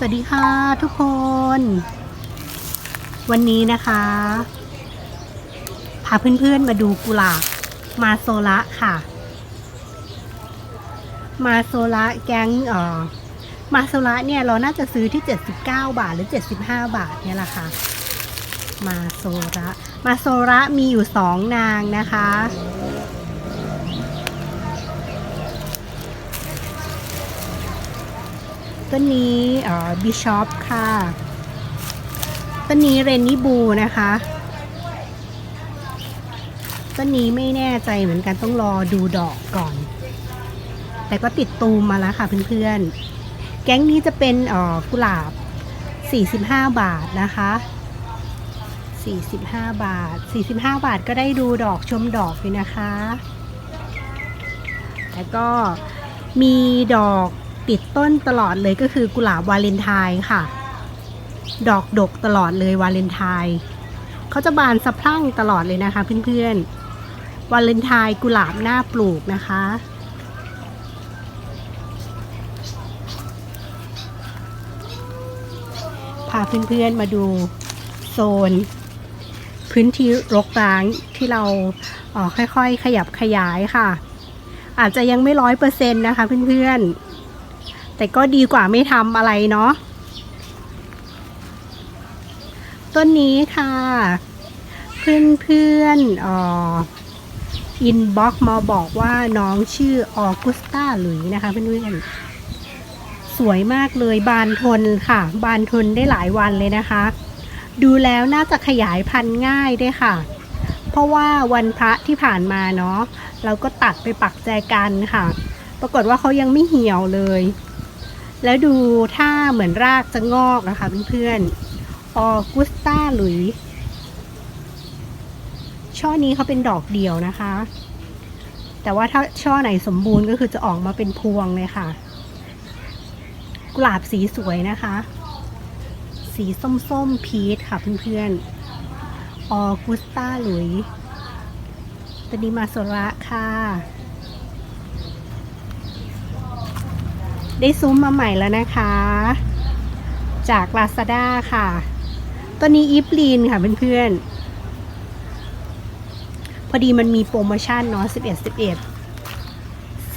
สวัสดีค่ะทุกคน วันนี้นะคะ พาเพื่อนๆมาดูกุหลาบมาโซละค่ะ มาโซละแก๊งเอ่อมาโซละเนี่ยเราน่าจะซื้อที่ 79 บาทหรือ 75 บาทเนี่ยแหละค่ะ มาโซระมาโซระมีอยู่สองนางนะคะ ต้นนี้อ่อบิชอปค่ะ ต้นนี้เรนนี่บูนะคะ ต้นนี้ไม่แน่ใจเหมือนกันต้องรอดูดอกก่อน แต่ก็ติดตูมมาแล้วค่ะเพื่อนๆ แก๊งนี้จะเป็นอ่อกุหลาบ 45 บาทนะคะ 45 บาท 45 บาทก็ได้ดูดอกชมดอกเลยนะคะ แล้วก็มีดอก ติดต้นตลอดเลยก็คือกุหลาบวาเลนไทน์ค่ะ ดอกดกตลอดเลยวาเลนไทน์เขาจะบานสะพรั่งตลอดเลยนะคะเพื่อนๆวาเลนไทน์กุหลาบหน้าปลูกนะคะ พาเพื่อนๆมาดูโซน พื้นที่รกร้างที่เราเออค่อยๆ ขยับขยายค่ะอาจจะยังไม่ร้อยเปอร์เซ็นต์นะคะเพื่อนๆ แต่ก็ดีกว่าไม่ทำอะไรเนาะต้นนี้ค่ะ เพื่อนๆเอ่อนอินบ็อกมาบอกว่าน้องชื่อออกุสตาหลุยนะคะเพื่อนๆสวยมากเลยบานทนค่ะ บานทนได้หลายวันเลยนะคะ ดูแล้วน่าจะขยายพันธุ์ง่ายด้วยค่ะ เพราะว่าวันพระที่ผ่านมาเนาะเราก็ตัดไปปักแจกันค่ะ ปรากฏว่าเขายังไม่เหี่ยวเลย แล้วดูถ้าเหมือนรากจะงอกนะคะเพื่อนๆออกุสตาหลุย ช่อนี้เขาเป็นดอกเดียวนะคะ แต่ว่าถ้าช่อไหนสมบูรณ์ก็คือจะออกมาเป็นพวงเลยค่ะ กุหลาบสีสวยนะคะ สีส้มๆพีชค่ะเพื่อนๆออกุสตาหลุยตวนี้มาโซระค่ะ ได้ซุ้มมาใหม่แล้วนะคะ จาก Lazada ค่ะ ตัวนี้อีฟลีนค่ะเพื่อนๆ พอดีมันมีโปรโมชั่นเนาะ11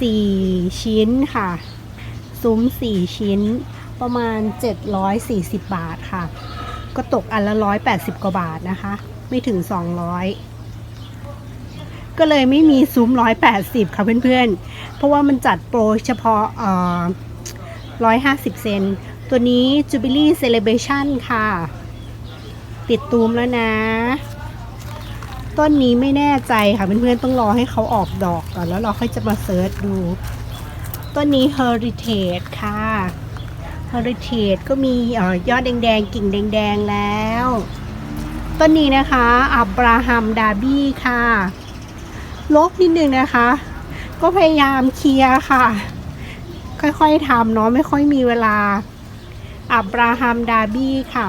11 4 ชิ้นค่ะ ซุ้ม 4 ชิ้นประมาณ 740 บาทค่ะ ก็ตกอันละ 180 กว่าบาทนะคะ ไม่ถึง 200ก็เลยไม่มีซุ้ม180 ค่ะเพื่อนๆ เพราะว่ามันจัดโปรเฉพาะเอ่อ 150 เซน ตัวนี้ Jubilee Celebration ค่ะ ติดตูมแล้วนะ ต้นนี้ไม่แน่ใจค่ะเพื่อนๆต้องรอให้เขาออกดอกก่อนแล้วเราค่อยจะมาเซิร์ชดู ต้นนี้ Heritage ค่ะ Heritage ก็มีอยอดแดงๆ กิ่งแดงๆแล้ว ต้นนี้นะคะอับราฮัมดาบี้ค่ะลบนิดนึงนะคะ ก็พยายามเคลียร์ค่ะ ค่อยๆทำเนาะไม่ค่อยมีเวลาอับราฮัมดาบี้ค่ะ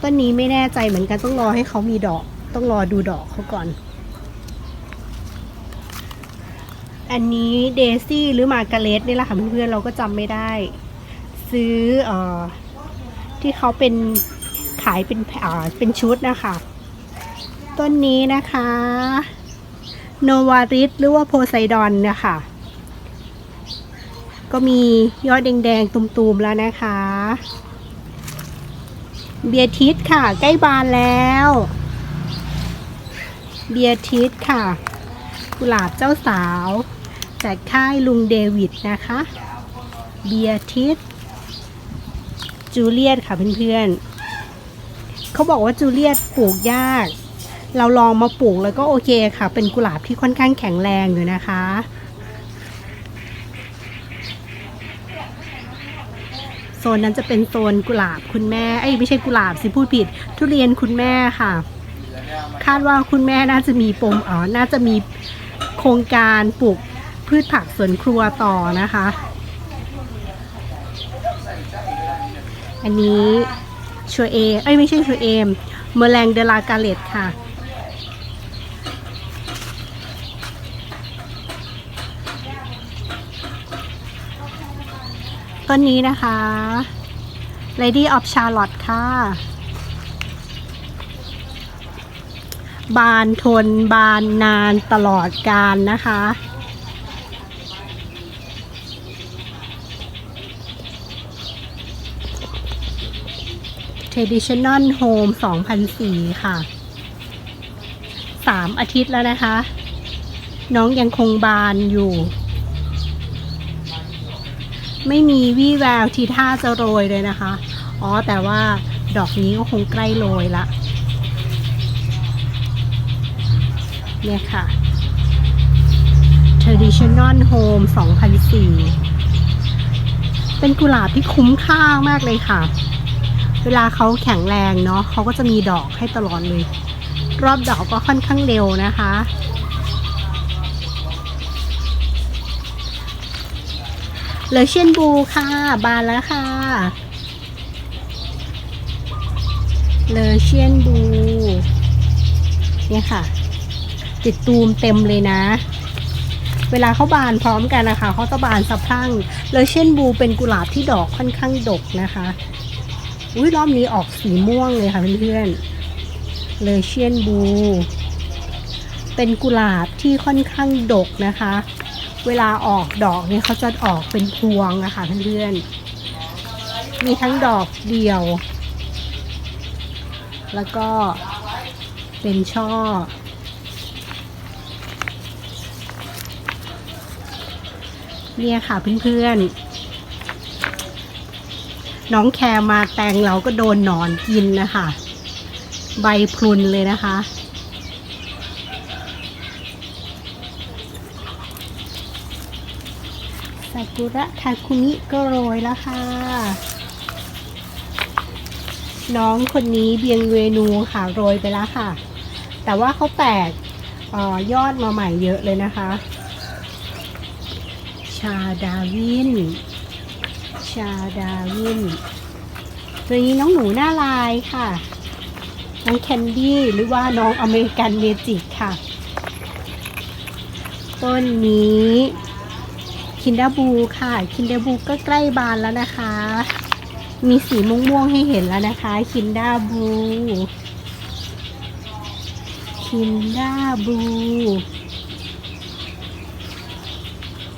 ต้นนี้ไม่แน่ใจเหมือนกันต้องรอให้เขามีดอก ต้องรอดูดอกเขาก่อน อันนี้เดซี่หรือมาการ์เล็ตนี่แหละค่ะเพื่อนๆเราก็จำไม่ได้ ซื้อเอ่อที่เขาเป็นขายเป็นอ่าเป็นชุดนะคะต้นนี้นะคะ โนวาริสหรือว่าโพไซดอนนะคะ ก็มียอดแดงๆตุ่มๆแล้วนะคะ เบียร์ทิสค่ะ ใกล้บานแล้ว เบียร์ทิสค่ะ กุหลาบเจ้าสาวจากค่ายลุงเดวิดนะคะ เบียร์ทิสจูเลียตค่ะเพื่อนๆเขาบอกว่าจูเลียตปลูกยาก เราลองมาปลูกแล้วก็โอเคค่ะ เป็นกุหลาบที่ค่อนข้างแข็งแรงอยู่นะคะ โซนนั้นจะเป็นโซนกุหลาบคุณแม่เอ้ไม่ใช่กุหลาบสิพูดผิด ทุเรียนคุณแม่ค่ะ คาดว่าคุณแม่น่าจะมีปมอ๋อน่าจะมีโครงการปลูกพืชผักสวนครัวต่อนะคะ อันนี้ชัวเอเอ้ยไม่ใช่ชัวเอมเมอแรงเดลากาเลตค่ะ ต้นนี้นะคะ Lady of Charlotte ค่ะ บานทนบานนานตลอดการนะคะ Traditional Home 2004 ค่ะสามอาทิตย์แล้วนะคะ น้องยังคงบานอยู่ ไม่มีวี่แววทีท่าจะโรยเลยนะคะ อ๋อแต่ว่าดอกนี้ก็คงใกล้โรยละเนี่ยค่ะ Traditional Home 2004 เป็นกุหลาบที่คุ้มค่ามากเลยค่ะ เวลาเขาแข็งแรงเนาะเขาก็จะมีดอกให้ตลอดเลย รอบดอกก็ค่อนข้างเร็วนะคะ เลอเชียนบูค่ะ บานแล้วค่ะเลอเชียนบูเนี่ยค่ะ ติดตูมเต็มเลยนะ เวลาเขาบานพร้อมกันนะคะเขาจะบานสะพรั่งเลเชียนบูเป็นกุหลาบที่ดอกค่อนข้างดกนะคะอุ้ยรอบนี้ออกสีม่วงเลยค่ะเพื่อนๆเลเชียนบู เป็นกุหลาบที่ค่อนข้างดกนะคะ เวลาออกดอกเนี่ยเขาจะออกเป็นพวงนะคะเพื่อนๆ มีทั้งดอกเดียว แล้วก็เป็นช่อ เนี่ยค่ะเพื่อนๆ น้องแคร์มาแตงเราก็โดนหนอนกินนะคะ ใบพรุนเลยนะคะ ซา กุระทาคุมิก็โรยแล้วค่ะ น้องคนนี้เบียงเวนูค่ะโรยไปแล้วค่ะ แต่ว่าเขาแตกออยอดมาใหม่เยอะเลยนะคะ ชาดาวิน ชาดาวิน ตัวนี้น้องหนูหน้าลายค่ะ น้องแคนดี้หรือว่าน้องอเมริกันเมจิกค่ะ ต้นนี้ คินดาบูค่ะ คินดาบูก็ใกล้บานแล้วนะคะ มีสีม่วงๆให้เห็นแล้วนะคะ คินดาบู คินดาบู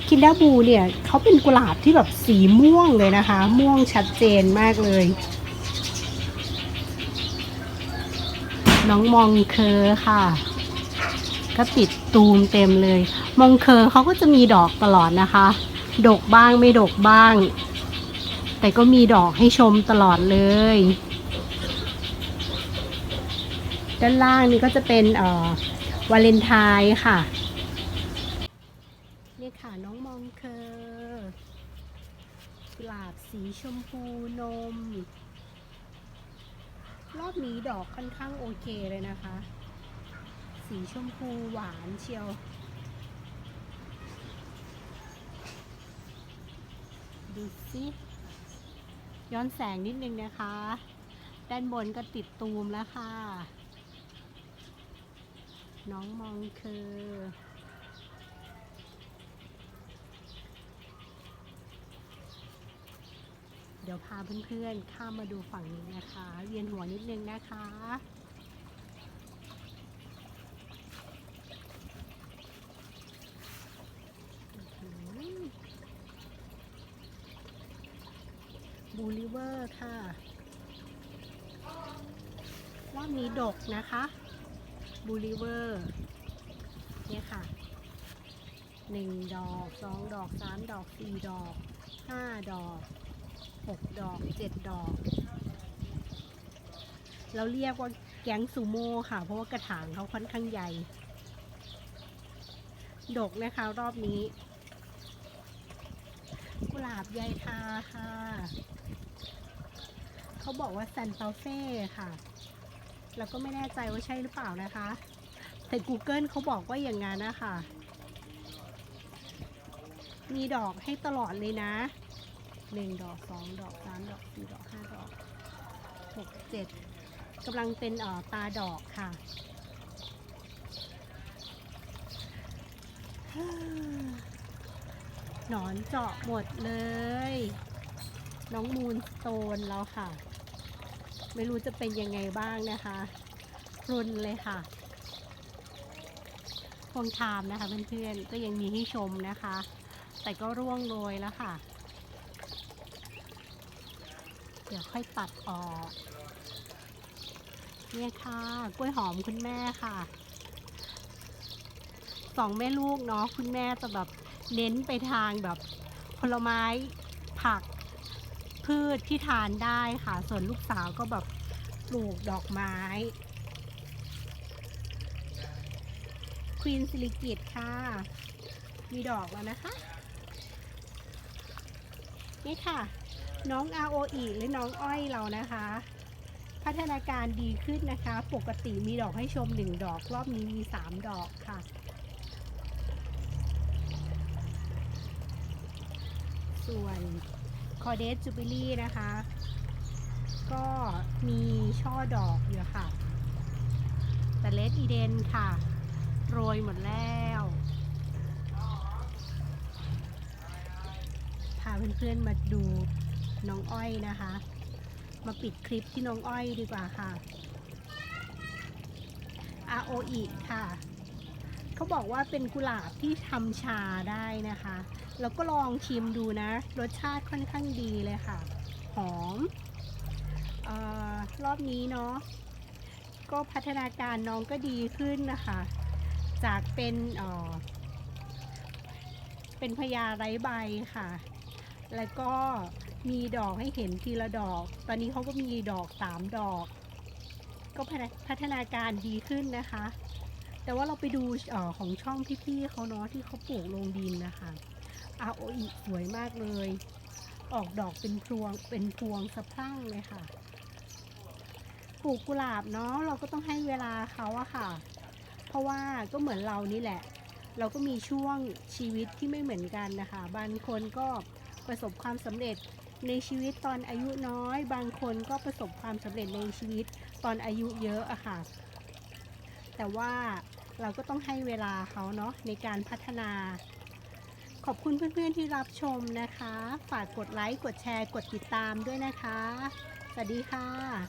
คินดาบูเนี่ยเขาเป็นกุหลาบที่แบบสีม่วงเลยนะคะ ม่วงชัดเจนมากเลย น้องมองเคอค่ะ ก็ติดตูมเต็มเลย มงเคอเขาก็จะมีดอกตลอดนะคะ ดกบ้างไม่ดกบ้าง แต่ก็มีดอกให้ชมตลอดเลย ด้านล่างนี่ก็จะเป็นเอ่อวาเลนไทน์ค่ะนี่ค่ะน้องมองเคอกุหลาบสีชมพูนม รอบนี้ดอกค่อนข้างโอเคเลยนะคะ สีชมพูหวานเชียว ดูสิย้อนแสงนิดนึงนะคะ ด้านบนก็ติดตูมแล้วค่ะ น้องมองคือเดี๋ยวพาเพื่อนๆ ข้ามมาดูฝั่งนี้นะคะ เวียนหัวนิดนึงนะคะ บูลิเวอร์ค่ะ นนี้ดกนะคะบูลิเวอร์เนี่ยค่ะหนึ่งดอกสองดอกสามดอกสี่ดอกห้าดอกหกดอกเจ็ดดอก เราเรียกว่าแก๊งซูโม่ค่ะ เพราะว่ากระถางเขาค่อนข้างใหญ่ ดกนะคะรอบนี้ กุหลาบใยทาค่ะ เขาบอกว่าซันเตาเฟ่ค่ะ แล้วก็ไม่แน่ใจว่าใช่หรือเปล่านะคะ แต่ Google เขาบอกว่าอย่างนั้นนะคะ มีดอกให้ตลอดเลยนะหนึ่งดอกสองดอกสามดอกสี่ดอกห้าดอกหกเจ็ดกำลังเป็นออตาดอกค่ะ หนอนเจาะหมดเลย น้องมูนสโตนแล้วค่ะ ไม่รู้จะเป็นยังไงบ้างนะคะรุนเลยค่ะพวงชามนะคะเพื่อนๆก็ยังมีให้ชมนะคะ แต่ก็ร่วงโรยแล้วค่ะ เดี๋ยวค่อยตัดออกเนี่ยค่ะกล้วยหอมคุณแม่ค่ะสองแม่ลูกเนาะคุณแม่จะแบบเน้นไปทางแบบผลไม้ผัก พืชที่ทานได้ค่ะ ส่วนลูกสาวก็แบบปลูกดอกไม้ ควีนซิลิกิตค่ะ มีดอกแล้วนะคะ นี่ค่ะ น้อง ROE หรือน้องอ้อยเรานะคะ พัฒนาการดีขึ้นนะคะ ปกติมีดอกให้ชมหนึ่งดอก รอบนี้มีสามดอกค่ะส่วน คอเดสจูบิลี่นะคะ ก็มีช่อดอกอยู่ค่ะ แต่เลดอีเดนค่ะ โรยหมดแล้ว พาเพื่อนๆมาดูน้องอ้อยนะคะ มาปิดคลิปที่น้องอ้อยดีกว่าค่ะ ROE ค่ะ เขาบอกว่าเป็นกุหลาบที่ทำชาได้นะคะ แล้วก็ลองชิมดูนะ รสชาติค่อนข้างดีเลยค่ะ หอมออรอบนี้เนาะ ก็พัฒนาการน้องก็ดีขึ้นนะคะ จากเป็นเอ่อเป็นพญาไร้ใบค่ะ แล้วก็มีดอกให้เห็นทีละดอก ตอนนี้เขาก็มีดอกสามดอก ก็พัฒนาการดีขึ้นนะคะ แต่ว่าเราไปดูอของช่องพี่ๆเขาเนาะที่เขาปลูกลงดินนะคะ ROE สวยมากเลย ออกดอกเป็นพวงเป็นพวงสะพรั่งเลยค่ะ ปลูกกุหลาบเนาะเราก็ต้องให้เวลาเขาอะค่ะ เพราะว่าก็เหมือนเรานี่แหละ เราก็มีช่วงชีวิตที่ไม่เหมือนกันนะคะบางคนก็ประสบความสำเร็จในชีวิตตอนอายุน้อย บางคนก็ประสบความสำเร็จในชีวิตตอนอายุเยอะอะค่ะ แต่ว่าเราก็ต้องให้เวลาเขาเนาะในการพัฒนา ขอบคุณเพื่อนๆที่รับชมนะคะ ฝากกดไลค์ กดแชร์ กดติดตามด้วยนะคะ สวัสดีค่ะ